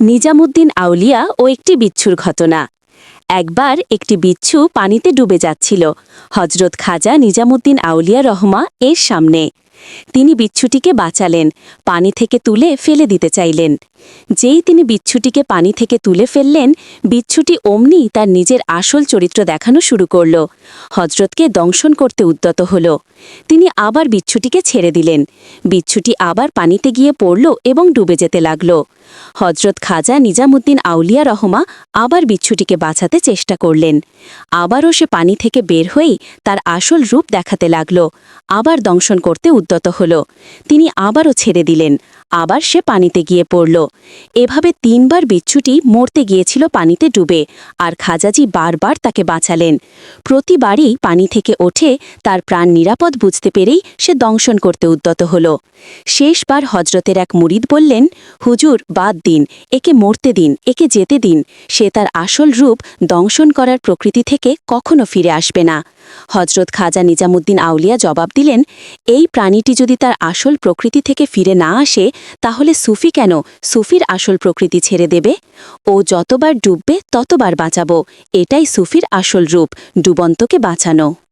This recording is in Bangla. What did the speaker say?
নিজামুদ্দিন আউলিয়া ও একটি বিচ্ছুর ঘটনা। একবার একটি বিচ্ছু পানিতে ডুবে যাচ্ছিল। হজরত খাজা নিজামুদ্দিন আউলিয়া রহমা এর সামনে। তিনি বিচ্ছুটিকে বাঁচালেন, পানি থেকে তুলে ফেলে দিতে চাইলেন। যেই তিনি বিচ্ছুটিকে পানি থেকে তুলে ফেললেন, বিচ্ছুটি অমনি তার নিজের আসল চরিত্র দেখানো শুরু করল। হজরতকে দংশন করতে উদ্যত হল। তিনি আবার বিচ্ছুটিকে ছেড়ে দিলেন। বিচ্ছুটি আবার পানিতে গিয়ে পড়ল এবং ডুবে যেতে লাগল। হজরত খাজা নিজামুদ্দিন আউলিয়া রহমা আবার বিচ্ছুটিকে বাঁচাতে চেষ্টা করলেন। আবারও সে পানি থেকে বের হয়েই তার আসল রূপ দেখাতে লাগল, আবার দংশন করতে উদ্যত হল। তিনি আবারও ছেড়ে দিলেন আবার সে পানিতে গিয়ে পড়ল। এভাবে তিনবার বিচ্ছুটি মরতে গিয়েছিল পানিতে ডুবে, আর খাজাজি বারবার তাকে বাঁচালেন। প্রতিবারই পানি থেকে ওঠে তার প্রাণ নিরাপদ বুঝতে পেরেই সে দংশন করতে উদ্যত হল। শেষবার হজরতের এক মুরিদ বললেন, হুজুর, বাদ দিন, একে মরতে দিন, একে যেতে দিন। সে তার আসল রূপ দংশন করার প্রকৃতি থেকে কখনো ফিরে আসবে না। হজরত খাজা নিজামুদ্দিন আউলিয়া জবাব দিলেন, এই প্রাণীটি যদি তার আসল প্রকৃতি থেকে ফিরে না আসে, তাহলে সুফি কেন সুফির আসল প্রকৃতি ছেড়ে দেবে? ও যতবার ডুববে ততবার বাঁচাবো, এটাই সুফির আসল রূপ, ডুবন্তকে বাঁচানো।